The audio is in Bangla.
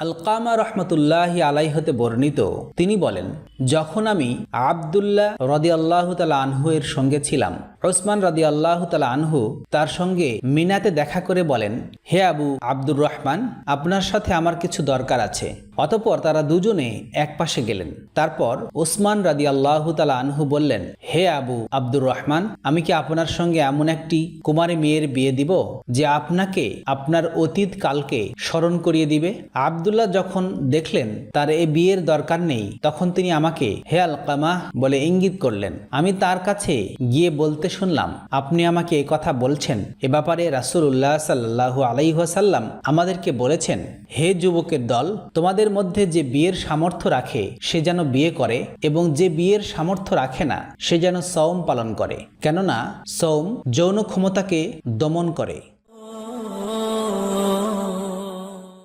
আলকামা রহমতুল্লাহ আলাই হতে বর্ণিত, তিনি বলেন, যখন আমি আবদুল্লাহ রদি আল্লাহ তালা আনহু এর সঙ্গে ছিলাম ওসমান রদি আল্লাহ তালা আনহু তার সঙ্গে মিনাতে দেখা করে বলেন, হে আবু আব্দুর রহমান, আপনার সাথে আমার কিছু দরকার আছে। অতপর তারা দুজনে এক পাশে গেলেন। তারপর ওসমান রাদি আল্লাহ তালা আনহু বললেন, হে আবু আব্দুর রহমান, আমি কি আপনার সঙ্গে এমন একটি কুমারী মেয়ের বিয়ে দিব, যে আপনাকে আপনার অতীত কালকে স্মরণ করিয়ে দিবে? আবদুল্লাহ যখন দেখলেন তার এই বিয়ের দরকার নেই, তখন তিনি আমাকে হে আলকামা বলে ইঙ্গিত করলেন। আমি তার কাছে গিয়ে বলতে শুনলাম, আপনি আমাকে এই কথা বলছেন। এ ব্যাপারে রাসুল্লাহ সাল্লাহ আলাইহাসাল্লাম আমাদেরকে বলেছেন, হে যুবকের দল, তোমাদের মধ্যে যে বিয়ের সামর্থ্য রাখে, সে যেন বিয়ে করে এবং যে বিয়ের সামর্থ্য রাখে না, সে যেন সৌম পালন করে। কেননা সৌম যৌন ক্ষমতাকে দমন করে।